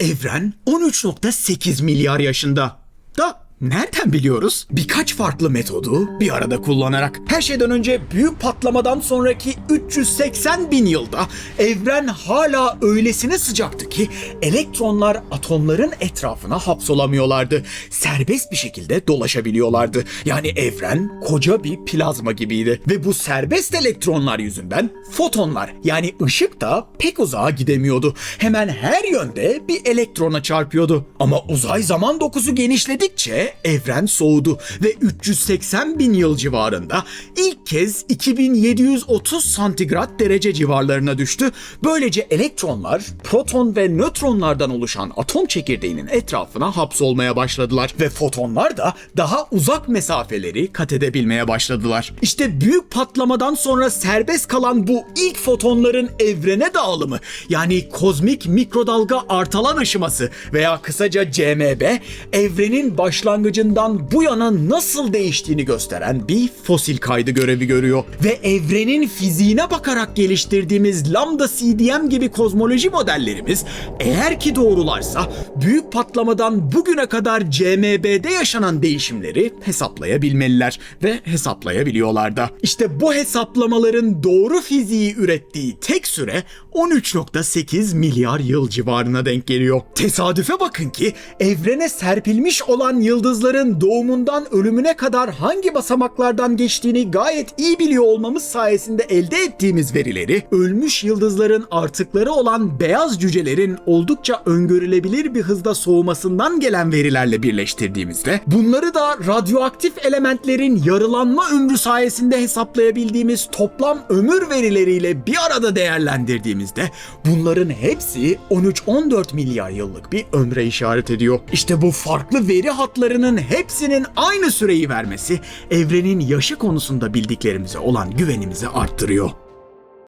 Evren 13.8 milyar yaşında. Nereden biliyoruz? Birkaç farklı metodu bir arada kullanarak. Her şeyden önce büyük patlamadan sonraki 380 bin yılda evren hala öylesine sıcaktı ki elektronlar atomların etrafına hapsolamıyorlardı. Serbest bir şekilde dolaşabiliyorlardı. Yani evren koca bir plazma gibiydi. Ve bu serbest elektronlar yüzünden fotonlar yani ışık da pek uzağa gidemiyordu. Hemen her yönde bir elektrona çarpıyordu. Ama uzay zaman dokusu genişledikçe evren soğudu ve 380 bin yıl civarında ilk kez 2730 santigrat derece civarlarına düştü. Böylece elektronlar proton ve nötronlardan oluşan atom çekirdeğinin etrafına hapsolmaya başladılar ve fotonlar da daha uzak mesafeleri kat edebilmeye başladılar. İşte büyük patlamadan sonra serbest kalan bu ilk fotonların evrene dağılımı yani kozmik mikrodalga artalan aşıması veya kısaca CMB evrenin başlangıcından bu yana nasıl değiştiğini gösteren bir fosil kaydı görevi görüyor. Ve evrenin fiziğine bakarak geliştirdiğimiz lambda CDM gibi kozmoloji modellerimiz eğer ki doğrularsa büyük patlamadan bugüne kadar CMB'de yaşanan değişimleri hesaplayabilmeliler ve hesaplayabiliyorlar da. İşte bu hesaplamaların doğru fiziği ürettiği tek süre 13.8 milyar yıl civarına denk geliyor. Tesadüfe bakın ki evrene serpilmiş olan yıldızların doğumundan ölümüne kadar hangi basamaklardan geçtiğini gayet iyi biliyor olmamız sayesinde elde ettiğimiz verileri ölmüş yıldızların artıkları olan beyaz cücelerin oldukça öngörülebilir bir hızda soğumasından gelen verilerle birleştirdiğimizde bunları da radyoaktif elementlerin yarılanma ömrü sayesinde hesaplayabildiğimiz toplam ömür verileriyle bir arada değerlendirdiğimizde bunların hepsi 13-14 milyar yıllık bir ömre işaret ediyor. İşte bu farklı veri hatlarının hepsinin aynı süreyi vermesi evrenin yaşı konusunda bildiklerimize olan güvenimizi arttırıyor.